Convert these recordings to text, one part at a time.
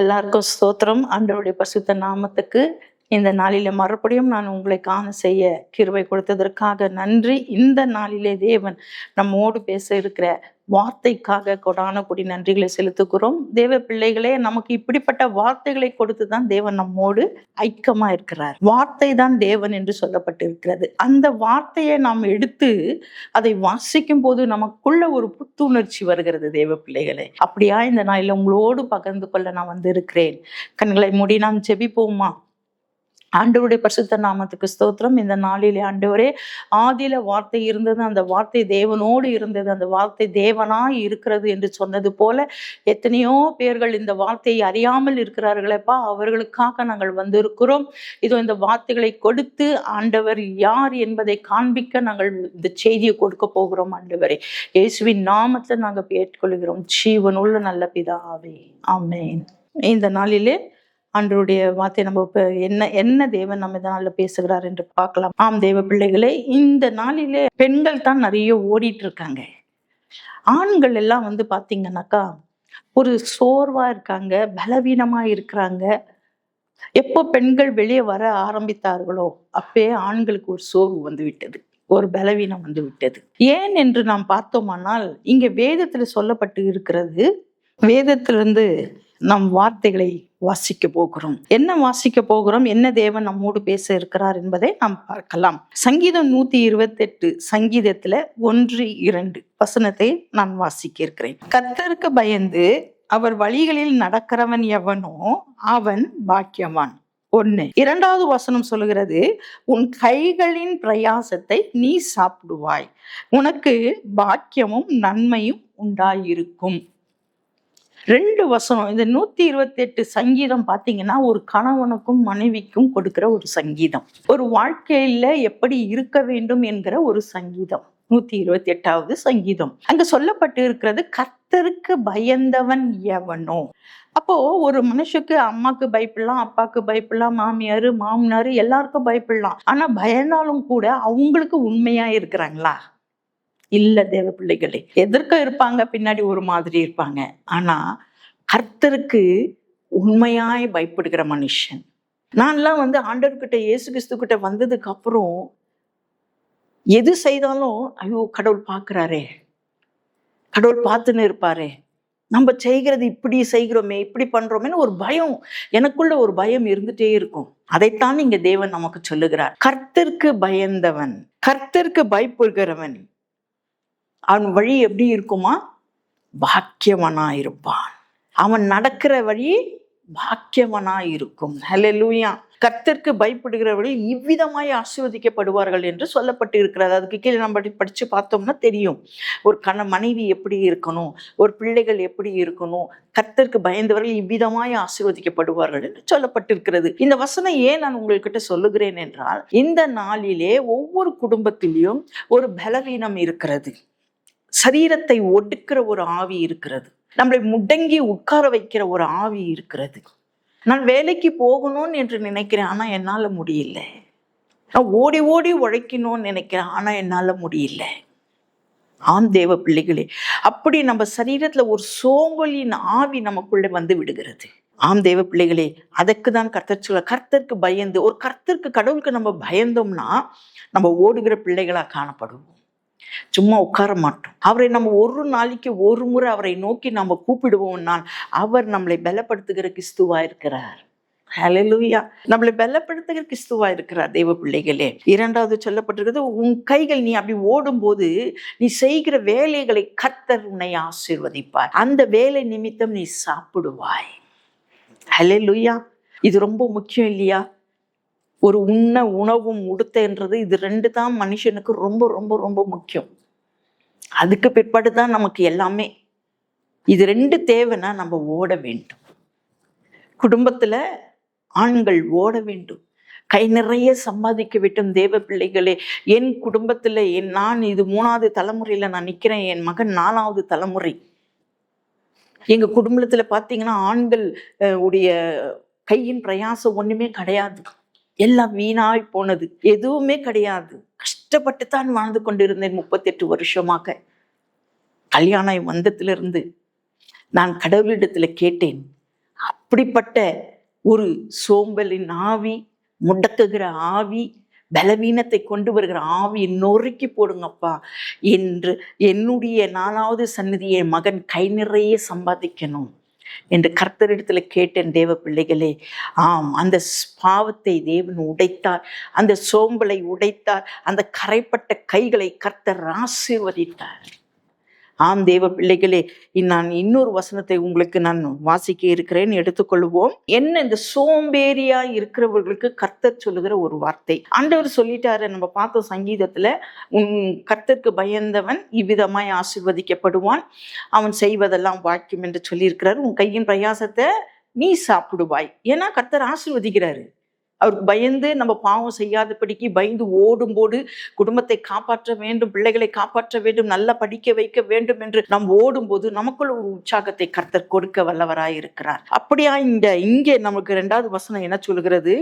எல்லாருக்கும் ஸ்தோத்திரம். ஆண்டவருடைய பசுத்த நாமத்துக்கு இந்த நாளில மறுபடியும் நான் உங்களை காண செய்ய கிருவை கொடுத்ததற்காக நன்றி. இந்த நாளிலே தேவன் நம்மோடு பேச இருக்கிற வார்த்தைக்காக கொடான கொடி நன்றிகளை செலுத்துகிறோம். தேவ பிள்ளைகளே நமக்கு இப்படிப்பட்ட வார்த்தைகளை கொடுத்து தான் தேவன் நம்மோடு ஐக்கியமா இருக்கிறார். வார்த்தை தான் தேவன் என்று சொல்லப்பட்டிருக்கிறது. அந்த வார்த்தையை நாம் எடுத்து அதை வாசிக்கும் போது நமக்குள்ள ஒரு புத்துணர்ச்சி வருகிறது தேவ பிள்ளைகளே. அப்படியா இந்த நாளில் உங்களோடு பகிர்ந்து கொள்ள நான் வந்திருக்கிறேன். கண்களை மூடி நாம் ஜெபிப்போமா? ஆண்டவருடைய பரிசுத்த நாமத்துக்கு ஸ்தோத்திரம். இந்த நாளிலே ஆண்டவரே ஆதியில வார்த்தை இருந்தது அந்த வார்த்தை தேவனோடு இருந்தது அந்த வார்த்தை தேவனாய் இருக்கிறது என்று சொன்னது போல எத்தனையோ பேர்கள் இந்த வார்த்தையை அறியாமல் இருக்கிறார்களேப்பா அவர்களுக்காக நாங்கள் வந்திருக்கிறோம். இதோ இந்த வார்த்தைகளை கொடுத்து ஆண்டவர் யார் என்பதை காண்பிக்க நாங்கள் இந்த செய்தியை கொடுக்க போகிறோம் ஆண்டவரே. இயேசுவின் நாமத்தை நாங்கள் ஏற்றுக்கொள்கிறோம் ஜீவனுள்ள நல்ல பிதாவே. ஆமேன். இந்த நாளிலே அன்றுடைய வார்த்தை நம்ம இப்போ என்ன என்ன தேவன் நம்ம இதனால் பேசுகிறார் என்று பார்க்கலாம். ஆம் தேவ பிள்ளைகளே இந்த நாளிலே பெண்கள் தான் நிறைய ஓடிட்டு இருக்காங்க ஆண்கள் எல்லாம் வந்து பார்த்தீங்கன்னாக்கா ஒரு சோர்வா இருக்காங்க பலவீனமா இருக்கிறாங்க. எப்போ பெண்கள் வெளியே வர ஆரம்பித்தார்களோ அப்பே ஆண்களுக்கு ஒரு சோர்வு வந்து விட்டது ஒரு பலவீனம் வந்து விட்டது. ஏன் என்று நாம் பார்த்தோமானால் இங்கே வேதத்தில் சொல்லப்பட்டு இருக்கிறது வேதத்திலிருந்து நம் வார்த்தைகளை வாசிக்க போகிறோம். என்ன வாசிக்க போகிறோம்? என்ன தேவன் நம்மோடு பேச இருக்கிறார் என்பதை நாம் பார்க்கலாம். சங்கீதம் நூத்தி இருபத்தி எட்டு சங்கீதத்துல ஒன்று இரண்டு வசனத்தை நான் வாசிக்க இருக்கிறேன் கத்தருக்கு பயந்து அவர் வழிகளில் நடக்கிறவன் எவனோ அவன் பாக்கியவான். ஒண்ணு. இரண்டாவது வசனம் சொல்லுகிறது உன் கைகளின் பிரயாசத்தை நீ சாப்பிடுவாய். உனக்கு பாக்கியமும் நன்மையும் உண்டாயிருக்கும். ரெண்டு வசனம் இந்த நூத்தி இருபத்தி எட்டு சங்கீதம் பாத்தீங்கன்னா ஒரு கணவனுக்கும் மனைவிக்கும் கொடுக்கிற ஒரு சங்கீதம். ஒரு வாழ்க்கையில எப்படி இருக்க வேண்டும் என்கிற ஒரு சங்கீதம். நூத்தி இருபத்தி எட்டாவது சங்கீதம். அங்க சொல்லப்பட்டு இருக்கிறது கர்த்தருக்கு பயந்தவன் எவனோ? அப்போ ஒரு மனுஷுக்கு அம்மாக்கு பயப்படலாம் அப்பாக்கு பயப்படலாம் மாமியார் மாமனார் எல்லாருக்கும் பயப்படலாம். ஆனா பயந்தாலும் கூட அவங்களுக்கு உண்மையா இருக்கிறாங்களா? இல்லை தேவ பிள்ளைகளே. எதிர்க்க இருப்பாங்க பின்னாடி ஒரு மாதிரி இருப்பாங்க. ஆனால் கர்த்தருக்கு உண்மையாய் பயப்படுகிற மனுஷன். நான்லாம் வந்து ஆண்டவர்கிட்ட இயேசு கிறிஸ்து கிட்ட வந்ததுக்கு அப்புறம் எது செய்தாலும் ஐயோ கடவுள் பார்க்குறாரே. கடவுள் பார்த்துன்னு இருப்பாரே. நம்ம செய்கிறது இப்படி செய்கிறோமே இப்படி பண்றோமேன்னு ஒரு பயம். எனக்குள்ள ஒரு பயம் இருந்துட்டே இருக்கும். அதைத்தான் இங்க தேவன் நமக்கு சொல்லுகிறார். கர்த்தருக்கு பயந்தவன். கர்த்தருக்கு பயப்படுகிறவன். அவன் வழி எப்படி இருக்குமா? பாக்கியவனா இருப்பான் அவன் நடக்கிற வழி பாக்கியவனா இருக்கும் ஹலே லூயா கத்திற்கு பயப்படுகிறவர்கள் இவ்விதமாய் ஆசீர்வதிக்கப்படுவார்கள் என்று சொல்லப்பட்டு இருக்கிறது அதுக்கு கீழே நம்ம படித்து பார்த்தோம்னா தெரியும். ஒரு கண மனைவி எப்படி இருக்கணும்? ஒரு பிள்ளைகள் எப்படி இருக்கணும்? கத்திற்கு பயந்தவர்கள் இவ்விதமாய் ஆசீர்வதிக்கப்படுவார்கள் என்று சொல்லப்பட்டிருக்கிறது. இந்த வசனம் ஏன் நான் உங்கள்கிட்ட சொல்லுகிறேன் என்றால் இந்த நாளிலே ஒவ்வொரு குடும்பத்திலையும் ஒரு பலவீனம் இருக்கிறது. சரீரத்தை ஒடுக்கிற ஒரு ஆவி இருக்கிறது. நம்மளை முடங்கி உட்கார வைக்கிற ஒரு ஆவி இருக்கிறது. நான் வேலைக்கு போகணும்னு என்று நினைக்கிறேன் ஆனால் என்னால் முடியல. நான் ஓடி ஓடி உழைக்கணும்னு நினைக்கிறேன் ஆனால் என்னால் முடியல. ஆம் தேவ பிள்ளைகளே அப்படி நம்ம சரீரத்தில் ஒரு சோம்பலின் ஆவி நமக்குள்ளே வந்து விடுகிறது. ஆம் தேவ பிள்ளைகளே அதுக்கு தான் கர்த்தர் சொல்ல கர்த்தருக்கு பயந்து ஒரு கர்த்தருக்கு கடவுளுக்கு நம்ம பயந்தோம்னா நம்ம ஓடுகிற பிள்ளைகளாக காணப்படுவோம். சும்மா உட்கார மாட்டோம். அவரை நம்ம ஒரு நாளைக்கு ஒரு முறை அவரை நோக்கி நம்ம கூப்பிடுவோம்னால் அவர் நம்மளை பலப்படுத்துகிற கிறிஸ்துவா இருக்கிறார். ஹலலூயா நம்மளை பலப்படுத்துகிற கிறிஸ்துவா இருக்கிறார் தேவ பிள்ளைகளே. இரண்டாவது சொல்லப்பட்டிருக்கிறது உன் கைகள் நீ அப்படி ஓடும்போது நீ செய்கிற வேலைகளை கத்தர் உன்னை ஆசீர்வதிப்பார். அந்த வேலை நிமித்தம் நீ சாப்பிடுவாய். ஹலலூயா இது ரொம்ப முக்கியம் இல்லையா? ஒரு உண்ண உணவும் உடுத்தன்றது இது ரெண்டு தான் மனுஷனுக்கு ரொம்ப ரொம்ப ரொம்ப முக்கியம். அதுக்கு பிற்பாடு தான் நமக்கு எல்லாமே. இது ரெண்டு தேவைன்னா நம்ம ஓட வேண்டும். குடும்பத்தில் ஆண்கள் ஓட வேண்டும். கை நிறைய சம்பாதிக்க வேண்டும் தேவ பிள்ளைகளே. என் குடும்பத்தில் என் நான் இது மூணாவது தலைமுறையில் நான் நிற்கிறேன் என் மகன் நாலாவது தலைமுறை. எங்கள் குடும்பத்தில் பார்த்தீங்கன்னா ஆண்கள் உடைய கையின் பிரயாசம் ஒன்றுமே கிடையாது. எல்லாம் வீணாய் போனது. எதுவுமே கிடையாது. கஷ்டப்பட்டு தான் வாழ்ந்து கொண்டிருந்தேன் முப்பத்தெட்டு வருஷமாக. கல்யாணம் வந்ததிலிருந்து நான் கடவுளிடத்தில் கேட்டேன். அப்படிப்பட்ட ஒரு சோம்பலின் ஆவி முடக்குகிற ஆவி பலவீனத்தை கொண்டு வருகிற ஆவி நொறுக்கி போடுங்கப்பா என்று என்னுடைய நாலாவது சந்நிதி மகன் கை நிறைய சம்பாதிக்கணும். என்று கர்த்தரிடத்துல கேட்டேன் தேவ பிள்ளைகளே. ஆம் அந்த ஸ்- பாவத்தை தேவன் உடைத்தார் அந்த சோம்பலை உடைத்தார் அந்த கரைப்பட்ட கைகளை கர்த்தர் ஆசீர்வதித்தார். ஆம் தேவ பிள்ளைகளே நான் இன்னொரு வசனத்தை உங்களுக்கு நான் வாசிக்க இருக்கிறேன் எடுத்துக்கொள்வோம். என்ன இந்த சோம்பேறியா இருக்கிறவர்களுக்கு கர்த்தர் சொல்லுகிற ஒரு வார்த்தை. ஆண்டவர் சொல்லிட்டாரு நம்ம பார்த்தோம் சங்கீதத்துல உன் கர்த்தருக்கு பயந்தவன் இவ்விதமாய் ஆசீர்வதிக்கப்படுவான். அவன் செய்வதெல்லாம் வாக்கியம் என்று சொல்லியிருக்கிறார். உன் கையின் பிரயாசத்தை நீ சாப்பிடுவாய். ஏன்னா கர்த்தர் ஆசிர்வதிக்கிறாரு. அவருக்கு பயந்து நம்ம பாவம் செய்யாதபடிக்கு பயந்து ஓடும்போது குடும்பத்தை காப்பாற்ற வேண்டும் பிள்ளைகளை காப்பாற்ற வேண்டும் நல்லா படிக்க வைக்க வேண்டும் என்று நாம் ஓடும்போது நமக்குள்ள ஒரு உற்சாகத்தை கர்த்தர் கொடுக்க வல்லவராய் இருக்கிறார். அப்படியா இந்த இங்கே நமக்கு ரெண்டாவது வசனம் என்ன சொல்கிறது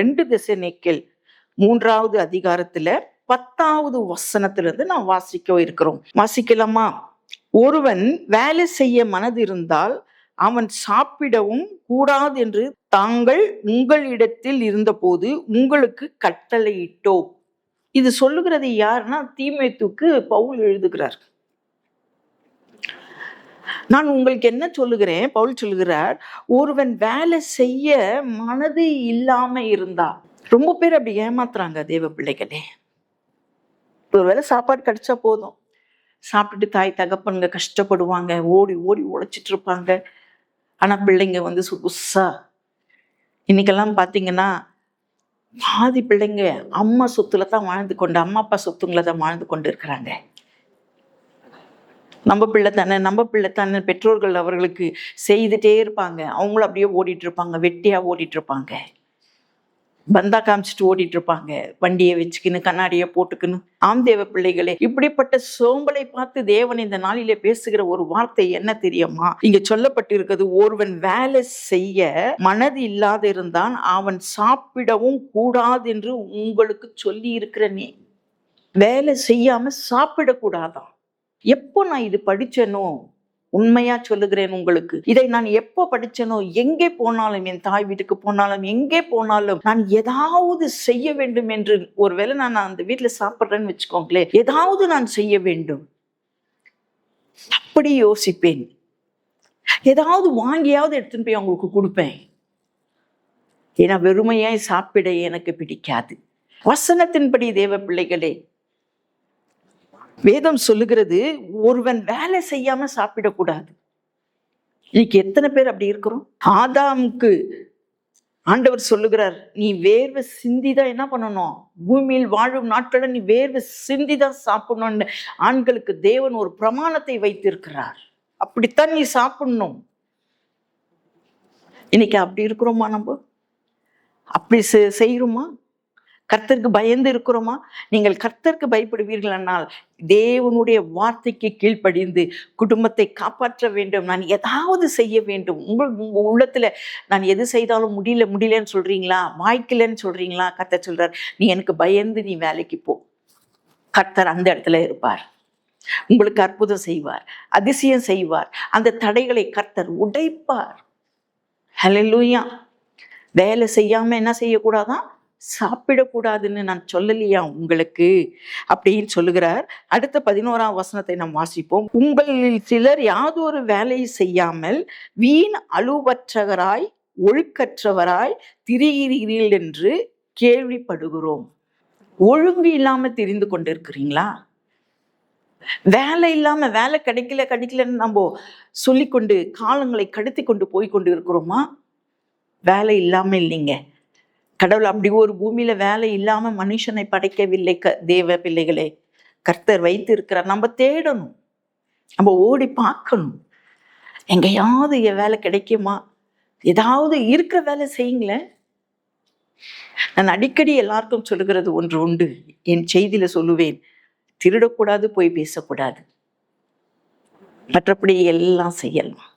ரெண்டு திசை நேக்கில் மூன்றாவது அதிகாரத்துல பத்தாவது வசனத்திலிருந்து நாம் வாசிக்க இருக்கிறோம். வாசிக்கலாமா? ஒருவன் வேலை செய்ய மனது இருந்தால் அவன் சாப்பிடவும் கூடாது என்று தாங்கள் உங்களிடத்தில் இருந்தபோது உங்களுக்கு கட்டளையிட்டோ இது சொல்லுகிறது யாருன்னா தீமைத்துக்கு பவுல் எழுதுகிறார். நான் உங்களுக்கு என்ன சொல்லுகிறேன்? பவுல் சொல்லுகிறார் ஒருவன் வேலை செய்ய மனது இல்லாம இருந்தா ரொம்ப பேர் அப்படி ஏமாத்துறாங்க தேவ பிள்ளைகளே. ஒருவேளை சாப்பாடு கிடைச்சா போதும். சாப்பிட்டுட்டு தாய் தகப்பனுங்க கஷ்டப்படுவாங்க ஓடி ஓடி உழைச்சிட்டு இருப்பாங்க. ஆனா பிள்ளைங்க வந்து புதுசா இன்றைக்கெல்லாம் பார்த்தீங்கன்னா பாதி பிள்ளைங்க அம்மா சொத்துல தான் வாழ்ந்து கொண்டு அம்மா அப்பா சொத்துங்களை தான் வாழ்ந்து கொண்டு இருக்கிறாங்க. நம்ம பிள்ளை தானே நம்ம பிள்ளை தானே பெற்றோர்கள் அவர்களுக்கு செய்துட்டே இருப்பாங்க. அவங்களும் அப்படியே ஓடிட்டு இருப்பாங்க வெட்டியாக ஓடிட்டு இருப்பாங்க. பந்தா காமிச்சிட்டு ஓடிட்டு இருப்பாங்க வண்டியை வச்சுக்கின்னு கண்ணாடியை போட்டுக்கின்னு. ஆம்தேவ பிள்ளைகளே இப்படிப்பட்ட சோம்பலை பார்த்து தேவன் இந்த நாளிலே பேசுகிற ஒரு வார்த்தை என்ன தெரியுமா? இங்க சொல்லப்பட்டிருக்கிறது ஒருவன் வேலை செய்ய மனது இல்லாது இருந்தான் அவன் சாப்பிடவும் கூடாது என்று உங்களுக்கு சொல்லி இருக்கிறனே வேலை செய்யாம சாப்பிடக்கூடாதான். எப்போ நான் இது படிச்சேனோ? உண்மையா சொல்லுகிறேன் உங்களுக்கு. இதை நான் எப்போ படிச்சேனோ எங்கே போனாலும் என் தாய் வீட்டுக்கு போனாலும் எங்கே போனாலும் நான் ஏதாவது செய்ய வேண்டும் என்று ஒருவேளை நான் அந்த வீட்டுல சாப்பிட்றேன்னு வச்சுக்கோங்களேன். ஏதாவது நான் செய்ய வேண்டும். அப்படி யோசிப்பேன். ஏதாவது வாங்கியாவது எடுத்துன்னு போய் அவங்களுக்கு கொடுப்பேன். ஏன்னா வெறுமையாய் சாப்பிட எனக்கு பிடிக்காது. வசனத்தின்படி தேவ பிள்ளைகளே வேதம் சொல்லுகிறது ஒருவன் வேலை செய்யாம சாப்பிடக்கூடாது. இன்னைக்கு எத்தனை பேர் அப்படி இருக்கிறோம்? ஆதாமுக்கு ஆண்டவர் சொல்லுகிறார் நீ வேர்வை சிந்திதான் என்ன பண்ணணும்? பூமியில் வாழும் நாட்களை நீ வேர்வை சிந்திதான் சாப்பிடணும்னு ஆண்களுக்கு தேவன் ஒரு பிரமாணத்தை வைத்திருக்கிறார். அப்படித்தான் நீ சாப்பிடணும். இன்னைக்கு அப்படி இருக்கிறோமா நம்ம? அப்படி செ- கர்த்தருக்கு பயந்து இருக்கிறோமா? நீங்கள் கர்த்தருக்கு பயப்படுவீர்கள் என்னால் தேவனுடைய வார்த்தைக்கு கீழ்ப்படிந்து குடும்பத்தை காப்பாற்ற வேண்டும். நான் ஏதாவது செய்ய வேண்டும். உங்கள் உங்கள் உள்ளத்தில் நான் எது செய்தாலும் முடியல முடியலன்னு சொல்கிறீங்களா வாய்க்கலன்னு சொல்கிறீங்களா கர்த்தர் சொல்கிறார் நீ எனக்கு பயந்து நீ வேலைக்கு போ. கர்த்தர் அந்த இடத்துல இருப்பார். உங்களுக்கு அற்புதம் செய்வார் அதிசயம் செய்வார். அந்த தடைகளை கர்த்தர் உடைப்பார். ஹalleluya வேலை செய்யாமல் என்ன செய்யக்கூடாதான்? சாப்பிடக்கூடாதுன்னு நான் சொல்லலையா உங்களுக்கு? அப்படின்னு சொல்லுகிறார். அடுத்த பதினோராம் வசனத்தை நாம் வாசிப்போம். உங்களில் சிலர் யாதொரு வேலையை செய்யாமல் வீண் அலுவற்றவராய் ஒழுக்கற்றவராய் திரிகிறீர்கள் என்று கேள்விப்படுகிறோம். ஒழுங்கு இல்லாம தெரிந்து கொண்டிருக்கிறீங்களா? வேலை இல்லாம வேலை கிடைக்கல கிடைக்கலன்னு நம்ம சொல்லிக்கொண்டு காலங்களை கடத்தி கொண்டு போய் கொண்டு இருக்கிறோமா வேலை இல்லாமல் இல்லைங்க. கடவுள் அப்படி ஒரு பூமியில வேலை இல்லாம மனுஷனை படைக்கவில்லை க தேவ பிள்ளைகளே. கர்த்தர் வைத்து இருக்கிறார் நம்ம தேடணும். நம்ம ஓடி பார்க்கணும். எங்கேயாவது என் வேலை கிடைக்குமா? ஏதாவது இருக்கிற வேலை செய்யுங்களேன். நான் அடிக்கடி எல்லாருக்கும் சொல்லுகிறது ஒன்று உண்டு. என் செய்தியில சொல்லுவேன். திருடக்கூடாது போய் பேசக்கூடாது. மற்றபடி எல்லாம் செய்யலாம்.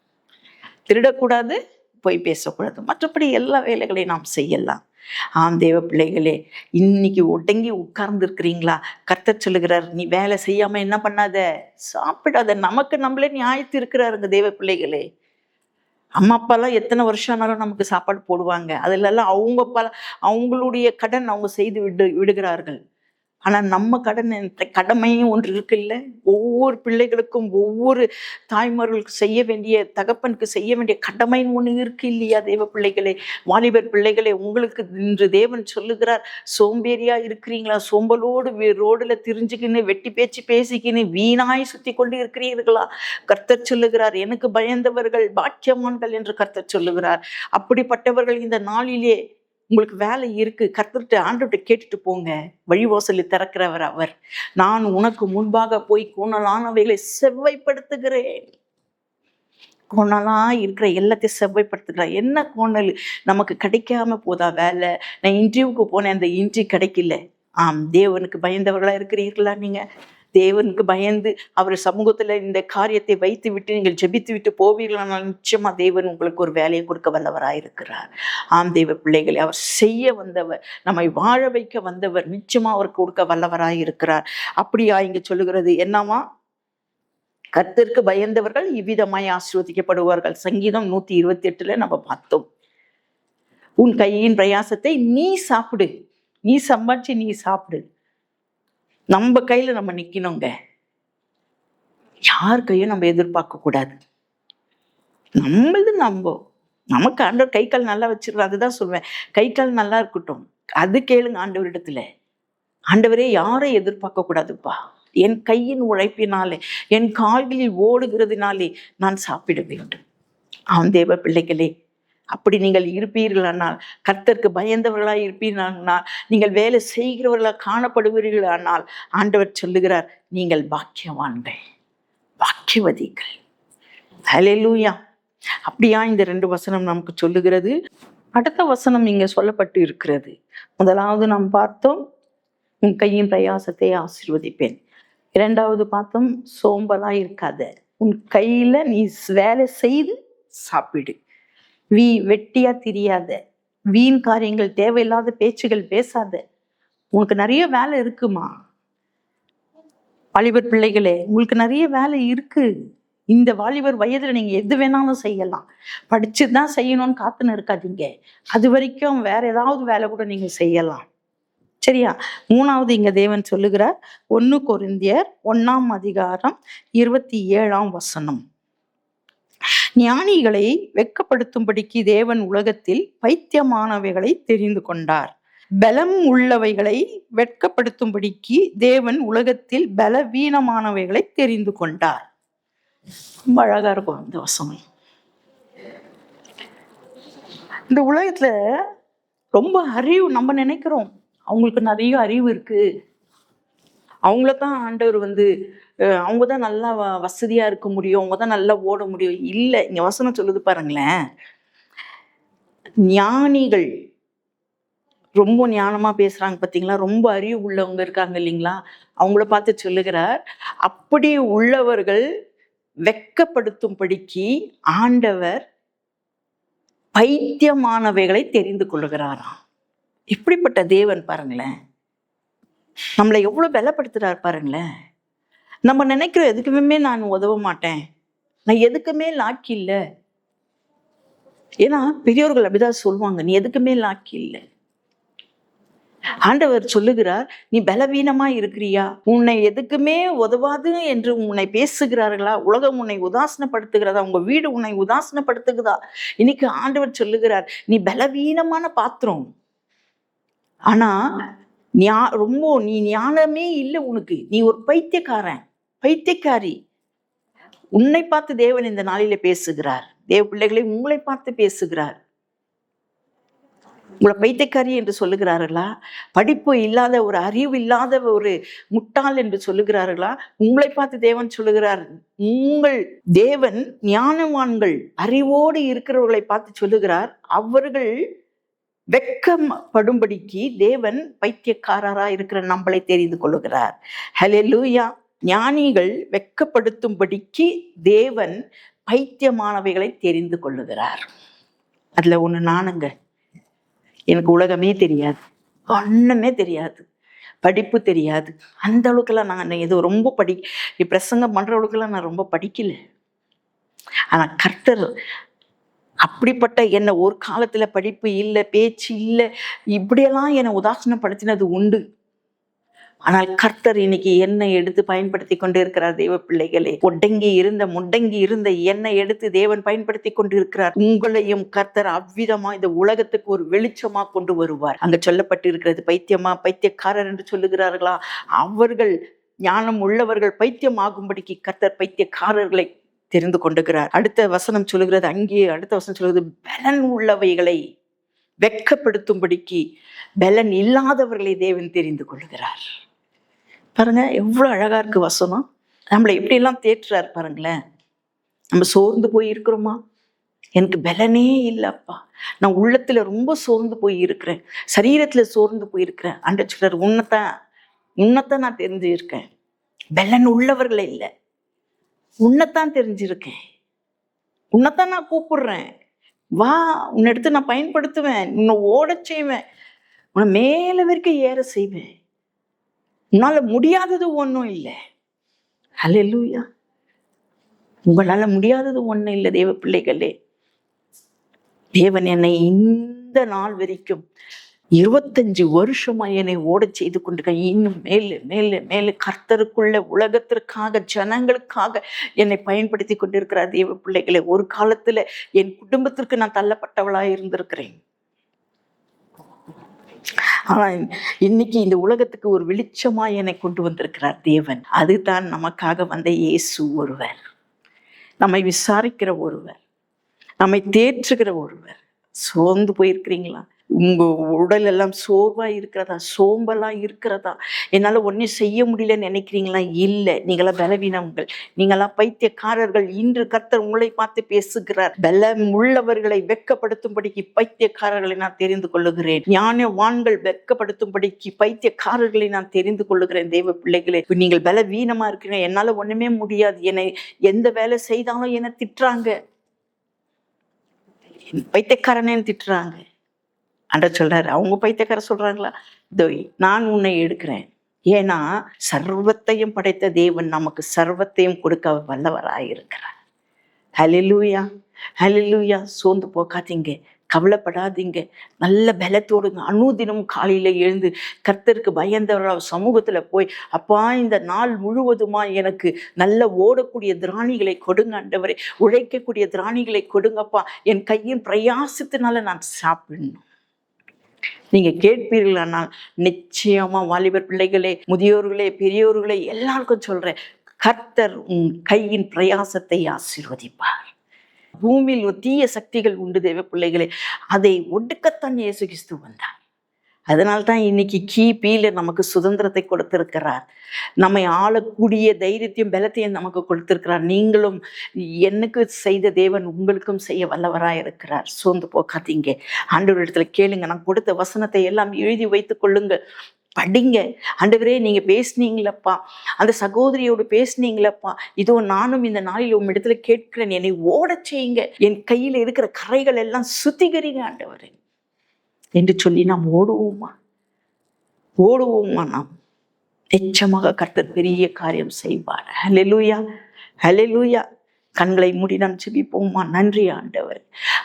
திருடக்கூடாது போய் பேசக்கூடாது. மற்றபடி எல்லா வேலைகளையும் நாம் செய்யலாம். ஆம் தேவ பிள்ளைகளே இன்னைக்கு ஒட்டங்கி உட்கார்ந்துருக்கிறீங்களா? கர்த்தர் சொல்லுகிறார் நீ வேலை செய்யாம என்ன பண்ணாத? சாப்பிடாத. நமக்கு நம்மளே நியாயத்து இருக்கிறாருங்க தேவ பிள்ளைகளே. அம்மா அப்பாலாம் எத்தனை வருஷம் ஆனாலும் நமக்கு சாப்பாடு போடுவாங்க. அதுலலாம் அவங்க பல அவங்களுடைய கடன் அவங்க செய்து விடு விடுகிறார்கள். ஆனால் நம்ம கடன் கடமையும் ஒன்று இருக்குல்ல? ஒவ்வொரு பிள்ளைகளுக்கும் ஒவ்வொரு தாய்மார்களுக்கு செய்ய வேண்டிய தகப்பனுக்கு செய்ய வேண்டிய கடமைன்னு ஒன்று இருக்கு இல்லையா தேவ பிள்ளைகளே? வாலிபர் பிள்ளைகளே உங்களுக்கு இன்று தேவன் சொல்லுகிறார் சோம்பேறியா இருக்கிறீங்களா? சோம்பலோடு ரோடில் திரிஞ்சுக்கின்னு வெட்டி பேச்சு பேசிக்கின்னு வீணாய் சுற்றி கொண்டு இருக்கிறீர்களா? கர்த்தர் சொல்லுகிறார் எனக்கு பயந்தவர்கள் பாக்கியவான்கள் என்று கர்த்தர் சொல்லுகிறார். அப்படிப்பட்டவர்கள் இந்த நாளிலே உங்களுக்கு வேலை இருக்கு. கத்துட்டு ஆண்டுகிட்ட கேட்டுட்டு போங்க. வழிவாசலில் திறக்கிறவர் அவர். நான் உனக்கு முன்பாக போய் கோணலானவைகளை செவ்வைப்படுத்துகிறேன். கோணலா இருக்கிற எல்லாத்தையும் செவ்வைப்படுத்துகிறார். என்ன கோணல்? நமக்கு கிடைக்காம போதா வேலை? நான் இன்டர்வியூக்கு போனேன். அந்த இன்டர்வியூ கிடைக்கல. ஆம் தேவனுக்கு பயந்தவர்களா இருக்கிறீர்களா நீங்க? தேவனுக்கு பயந்து அவர் சமூகத்தில் இந்த காரியத்தை வைத்து விட்டு நீங்கள் ஜெபித்து விட்டு போவீர்களானால் நிச்சயமாக தேவன் உங்களுக்கு ஒரு வேலையை கொடுக்க வல்லவராயிருக்கிறார். ஆம் தேவ பிள்ளைகளை அவர் செய்ய வந்தவர் நம்மை வாழ வைக்க வந்தவர் நிச்சயமாக அவர் கொடுக்க வல்லவராயிருக்கிறார். அப்படியா இங்கே சொல்லுகிறது என்னவா கத்திற்கு பயந்தவர்கள் இவ்விதமாய் ஆசிர்வதிக்கப்படுவார்கள். சங்கீதம் நூத்தி இருபத்தி எட்டுல நம்ம பார்த்தோம். உன் கையின் பிரயாசத்தை நீ சாப்பிடு. நீ சம்பாதிச்சு நீ சாப்பிடு. நம்ம கையில் நம்ம நிற்கணுங்க யார் கையும் நம்ம எதிர்பார்க்கக்கூடாது நம்மளது நம்ம நமக்கு ஆண்டவர் கை கால் நல்லா வச்சிருக்கோம் அதுதான் சொல்வேன். கை கால் நல்லா இருக்கட்டும். அது கேளுங்க ஆண்டவரிடத்துல. ஆண்டவரே யாரை எதிர்பார்க்க கூடாதுப்பா? என் கையின் உழைப்பினாலே என் கால்களில் ஓடுகிறதுனாலே நான் சாப்பிட வேண்டும். அவன் தேவ பிள்ளைகளே. அப்படி நீங்கள் இருப்பீர்களானால் கர்த்தருக்கு பயந்தவர்களாக இருப்பீர்களானால் நீங்கள் வேலை செய்கிறவர்களாக காணப்படுவீர்களானால் ஆண்டவர் சொல்லுகிறார் நீங்கள் பாக்கியவான்கள் பாக்கியவதிகள். ஹalleluya. அப்படியா இந்த ரெண்டு வசனம் நமக்கு சொல்லுகிறது? அடுத்த வசனம் இங்கே சொல்லப்பட்டு இருக்கிறது. முதலாவது நாம் பார்த்தோம் உன் கையின் பிரயாசத்தை ஆசிர்வதிப்பேன். இரண்டாவது பார்த்தோம் சோம்பலாக இருக்காத. உன் கையில் நீ வேலை செய்து சாப்பிடு. வீ வெட்டியா திரியாத. வீண் காரியங்கள் தேவையில்லாத பேச்சுகள் பேசாத. உனக்கு நிறைய வேலை இருக்குமா? வாலிபர் பிள்ளைகளே உங்களுக்கு நிறைய வேலை இருக்கு. இந்த வாலிபர் வயதுல நீங்க எது வேணாலும் செய்யலாம். படிச்சுதான் செய்யணும்னு காத்துன்னு இருக்காதீங்க. அது வரைக்கும் வேற ஏதாவது வேலை கூட நீங்க செய்யலாம். சரியா? மூணாவது இங்க தேவன் சொல்லுகிறார் ஒன்னு கொரிந்தியர் ஒன்னாம் அதிகாரம் இருபத்தி ஏழாம் வசனம். ஞானிகளை வெக்கப்படுத்தும்படிக்கு தேவன் உலகத்தில் பைத்தியமானவைகளை தெரிந்து கொண்டார். பலம் உள்ளவைகளை வெட்கப்படுத்தும்படிக்கு தேவன் உலகத்தில் பலவீனமானவைகளை தெரிந்து கொண்டார். ரொம்ப அழகா இருக்கும் இந்த வசனம். இந்த உலகத்துல ரொம்ப அறிவு நம்ம நினைக்கிறோம். அவங்களுக்கு நிறைய அறிவு இருக்கு. அவங்கள தான் ஆண்டவர் வந்து அவங்க தான் நல்லா வ- இருக்க முடியும். அவங்க தான் நல்லா ஓட முடியும். இல்லை இங்கே வசனம் சொல்லுது பாருங்களேன். ஞானிகள் ரொம்ப ஞானமாக பேசுகிறாங்க பார்த்தீங்களா ரொம்ப அறிவு உள்ளவங்க இருக்காங்க இல்லைங்களா? அவங்கள பார்த்து சொல்லுகிறார். அப்படி உள்ளவர்கள் வெட்கப்படுத்தும்படிக்கு ஆண்டவர் பைத்தியமானவைகளை தெரிந்து கொள்ளுகிறாராம். இப்படிப்பட்ட தேவன் பாருங்களேன். நம்மளை எவ்வளோ பலப்படுத்துகிறார் பாருங்களேன். நம்ம நினைக்கிற எதுக்குமே நான் உதவ மாட்டேன். நான் எதுக்குமே லாக்கி இல்லை. ஏன்னா பெரியோர்கள் அப்படிதான் சொல்லுவாங்க நீ எதுக்குமே லாக்கி இல்லை. ஆண்டவர் சொல்லுகிறார் நீ பலவீனமா இருக்கிறியா? உன்னை எதுக்குமே உதவாது என்று உன்னை பேசுகிறார்களா? உலகம் உன்னை உதாசனப்படுத்துகிறதா? உங்க வீடு உன்னை உதாசனப்படுத்துகிறதா? இன்னைக்கு ஆண்டவர் சொல்லுகிறார் நீ பலவீனமான பாத்திரம். ஆனா ஞா ரொம்ப நீ ஞானமே இல்லை உனக்கு. நீ ஒரு பைத்தியக்காரன். பைத்தியக்காரி. உன்னை பார்த்து தேவன் இந்த நாளில பேசுகிறார். தேவ பிள்ளைகளை உங்களை பார்த்து பேசுகிறார். உங்களை பைத்தியக்காரி என்று சொல்லுகிறார்களா? படிப்பு இல்லாத ஒரு அறிவு இல்லாத ஒரு முட்டாள் என்று சொல்லுகிறார்களா? உங்களை பார்த்து தேவன் சொல்லுகிறார். உங்கள் தேவன் ஞானவான்கள் அறிவோடு இருக்கிறவர்களை பார்த்து சொல்லுகிறார். அவர்கள் வெட்கப்படும்படிக்கு தேவன் பைத்தியக்காரராக இருக்கிற நம்மளை தெரிந்து கொள்ளுகிறார். லூயா ஞானிகள் வெக்கப்படுத்தும்படிக்கு தேவன் பைத்தியமானவைகளை தெரிந்து கொள்ளுகிறார். அதில் ஒன்று நானுங்க. எனக்கு உலகமே தெரியாது. ஒன்றுமே தெரியாது. படிப்பு தெரியாது. அந்த அளவுக்குலாம் நான் இது ரொம்ப படி பிரசங்கம் பண்ணுற அளவுக்குலாம் நான் ரொம்ப படிக்கல. ஆனால் கர்த்தர் அப்படிப்பட்ட என்னை ஒரு காலத்தில் படிப்பு இல்லை பேச்சு இல்லை இப்படியெல்லாம் என்னை உதாசனப்படுத்தினது உண்டு. ஆனால் கர்த்தர் இன்னைக்கு என்னை எடுத்து பயன்படுத்தி கொண்டு இருக்கிறார் தேவ பிள்ளைகளே. ஒடங்கி இருந்த முடங்கி இருந்த என்னை எடுத்து தேவன் பயன்படுத்தி கொண்டு இருக்கிறார் உங்களையும் கர்த்தர் அவ்விதமா இந்த உலகத்துக்கு ஒரு வெளிச்சமா கொண்டு வருவார். அங்க சொல்லப்பட்டு இருக்கிறது பைத்தியமா பைத்தியக்காரர் என்று சொல்லுகிறார்களா? அவர்கள் ஞானம் உள்ளவர்கள் பைத்தியம் ஆகும்படிக்கு கர்த்தர் பைத்தியக்காரர்களை தெரிந்து கொண்டுகிறார். அடுத்த வசனம் சொல்லுகிறது அங்கே அடுத்த வசனம் சொல்லுகிறது பலன் உள்ளவைகளை வெட்கப்படுத்தும்படிக்கு பலன் இல்லாதவர்களை தேவன் தெரிந்து கொள்கிறார் பாருங்க எவ்வளோ அழகாக இருக்கு வசனம். நம்மளை எப்படியெல்லாம் தேற்றுறாரு பாருங்களேன். நம்ம சோர்ந்து போய் இருக்கிறோமா எனக்கு பலனே இல்லைப்பா. நான் உள்ளத்தில் ரொம்ப சோர்ந்து போய் இருக்கிறேன் சரீரத்தில் சோர்ந்து போயிருக்கிறேன். அண்ட சொல்கிறார் உன்னைத்தான் உன்னைத்தான் நான் தெரிஞ்சிருக்கேன். பலன் உள்ளவர்களே இல்லை. உன்னைத்தான் தெரிஞ்சிருக்கேன். உன்னைத்தான் நான் கூப்பிடுறேன். வா உன்னை எடுத்து நான் பயன்படுத்துவேன். உன்னை ஓடச் செய்வேன். உன்னை மேலே வரைக்கும் ஏற செய்வேன். உன்னால முடியாதது ஒன்றும் இல்லை. ஹalleluya உங்களால முடியாதது ஒன்றும் இல்லை தேவ பிள்ளைகளே. தேவன் என்னை இந்த நாள் வரைக்கும் இருபத்தஞ்சு வருஷமா என்னை ஓட செய்து கொண்டு இன்னும் மேலே மேலே மேலே கர்த்தருக்குள்ள உலகத்திற்காக ஜனங்களுக்காக என்னை பயன்படுத்தி கொண்டிருக்கிறார் தேவ பிள்ளைகளை. ஒரு காலத்துல என் குடும்பத்திற்கு நான் தள்ளப்பட்டவளாய் இருந்திருக்கிறேன். ஆனால் இன்னைக்கு இந்த உலகத்துக்கு ஒரு வெளிச்சமா என்னை கொண்டு வந்திருக்கிறார் தேவன். அதுதான் நமக்காக வந்த இயேசு ஒருவர். நம்மை விசாரிக்கிற ஒருவர். நம்மை தேற்றுகிற ஒருவர். சோர்ந்து போயிருக்கிறீங்களா? உங்கள் உடல் எல்லாம் சோர்வாக இருக்கிறதா? சோம்பலாக இருக்கிறதா? என்னால் ஒன்றும் செய்ய முடியலன்னு நினைக்கிறீங்களா? இல்லை. நீங்களாம் பலவீனங்கள். நீங்களாம் பைத்தியக்காரர்கள். இன்று கர்த்தர் உங்களை பார்த்து பேசுகிறார். பலம் உள்ளவர்களை வெக்கப்படுத்தும்படிக்கு பைத்தியக்காரர்களை நான் தெரிந்து கொள்ளுகிறேன். ஞானவான்கள் வெக்கப்படுத்தும்படிக்கு பைத்தியக்காரர்களை நான் தெரிந்து கொள்ளுகிறேன் தேவ பிள்ளைகளே. நீங்கள் பலவீனமாக இருக்கிறீங்க. என்னால் ஒன்றுமே முடியாது. என்னை எந்த வேலை செய்தாலும் என்னை திட்டுறாங்க. பைத்தியக்காரனேன்னு திட்டுறாங்க. அன்ற சொல்றாரு. அவங்க பைத்தியக்கார சொல்றாங்களா? இதோ நான் உன்னை எடுக்கிறேன். ஏன்னா சர்வத்தையும் படைத்த தேவன் நமக்கு சர்வத்தையும் கொடுக்க வல்லவராக வல்லவராயிருக்கிறார் ஹலிலூயா ஹலிலூயா சோர்ந்து போக்காதீங்க கவலைப்படாதீங்க. நல்ல பலத்தோடுங்க அனுதினம் காலையில் எழுந்து கர்த்தருக்கு பயந்தவராக சமூகத்தில் போய் அப்பா இந்த நாள் முழுவதுமா எனக்கு நல்ல ஓடக்கூடிய திராணிகளை கொடுங்க ஆண்டவரே உழைக்கக்கூடிய திராணிகளை கொடுங்கப்பா. என் கையின் பிரயாசத்தினால நான் சாப்பிடணும். நீங்க கேட்பீர்களானால் நிச்சயமா வாலிபர் பிள்ளைகளே முதியோர்களே பெரியோர்களே எல்லாருக்கும் சொல்றேன் கர்த்தர் உன் கையின் பிரயாசத்தை ஆசீர்வதிப்பார். பூமியில் ஒரு தீய சக்திகள் உண்டு தேவ பிள்ளைகளே அதை ஒடுக்கத்தான் இயேசு கிறிஸ்து வந்தார். அதனால்தான் இன்னைக்கு கிபியில நமக்கு சுதந்திரத்தை கொடுத்திருக்கிறார். நம்மை ஆளக்கூடிய தைரியத்தையும் பலத்தையும் நமக்கு கொடுத்திருக்கிறார். நீங்களும் எனக்கு செய்த தேவன் உங்களுக்கும் செய்ய வல்லவராக இருக்கிறார். சோர்ந்து போக்காதீங்க ஆண்டவர் இடத்துல கேளுங்க. நான் கொடுத்த வசனத்தை எல்லாம் எழுதி வைத்துக் கொள்ளுங்க படிங்க. ஆண்டவரே நீங்க பேசுனீங்களப்பா. அந்த சகோதரியோடு பேசுனீங்களப்பா. இதோ நானும் இந்த நாளில் உம் இடத்துல கேட்கிறேன். என்னை ஓடச் செய்யுங்க. என் கையில இருக்கிற கரைகள் எல்லாம் சுத்திகரிங்க ஆண்டவரே. என்று சொல்லி நாம் ஓடுவோமா? ஓடுவோமா நாம்? நிச்சயமாக கர்த்தர் பெரிய காரியம் செய்வார். ஹலெலூயா ஹலெலூயா கண்களை மூடி நாம் செபிப்போமா நன்றி ஆண்டவர்.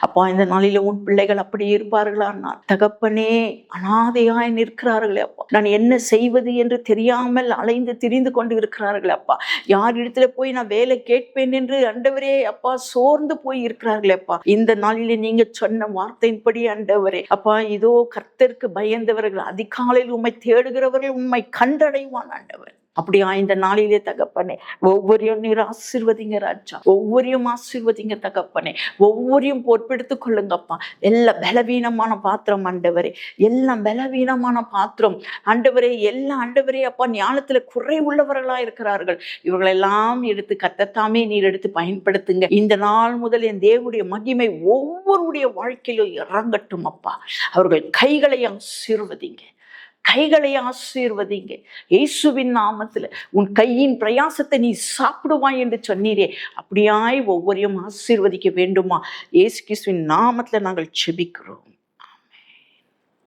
அப்பா இந்த நாளில உன் பிள்ளைகள் அப்படி இருப்பார்களா? நான் தகப்பனே அனாதையாய் நிற்கிறார்களே அப்பா. நான் என்ன செய்வது என்று தெரியாமல் அலைந்து திரிந்து கொண்டு இருக்கிறார்களே அப்பா. யார் இடத்துல போய் நான் வேலை கேட்பேன் என்று ஆண்டவரே அப்பா சோர்ந்து போய் இருக்கிறார்களே அப்பா. இந்த நாளில நீங்க சொன்ன வார்த்தையின்படி ஆண்டவரே அப்பா இதோ கர்த்தருக்கு பயந்தவர்கள் அதிகாலையில் உம்மை தேடுகிறவர்கள் உண்மை கண்டடைவான் ஆண்டவர். அப்படியா இந்த நாளிலே தகப்பனே ஒவ்வொரையும் நீர் ஆசீர்வதிங்க ராஜா. ஒவ்வொரையும் ஆசீர்வதிங்க தகப்பனே. ஒவ்வொரையும் பொறுப்பெடுத்துக் கொள்ளுங்கப்பா. எல்லா பலவீனமான பாத்திரம் ஆண்டவரே. எல்லாம் பலவீனமான பாத்திரம். ஆண்டவரே எல்லா ஆண்டவரே. அப்பா ஞானத்துல குறை உள்ளவர்களா இருக்கிறார்கள். இவர்களெல்லாம் எடுத்து கத்தத்தாமே நீர் எடுத்து பயன்படுத்துங்க. இந்த நாள் முதல் என் தேவனுடைய மகிமை ஒவ்வொருடைய வாழ்க்கையிலும் இறங்கட்டும் அப்பா. அவர்கள் கைகளை ஆசீர்வதிங்க. கைகளை ஆசீர்வதிங்க. இயேசுவின் நாமத்தில் உன் கையின் பிரயாசத்தை நீ சாப்பிடுவாய் என்று சொன்னீரே. அப்படியாய் ஒவ்வொரையும் ஆசீர்வதிக்க வேண்டுமா? இயேசு கிறிஸ்துவின் நாமத்தில் நாங்கள் செபிக்கிறோம்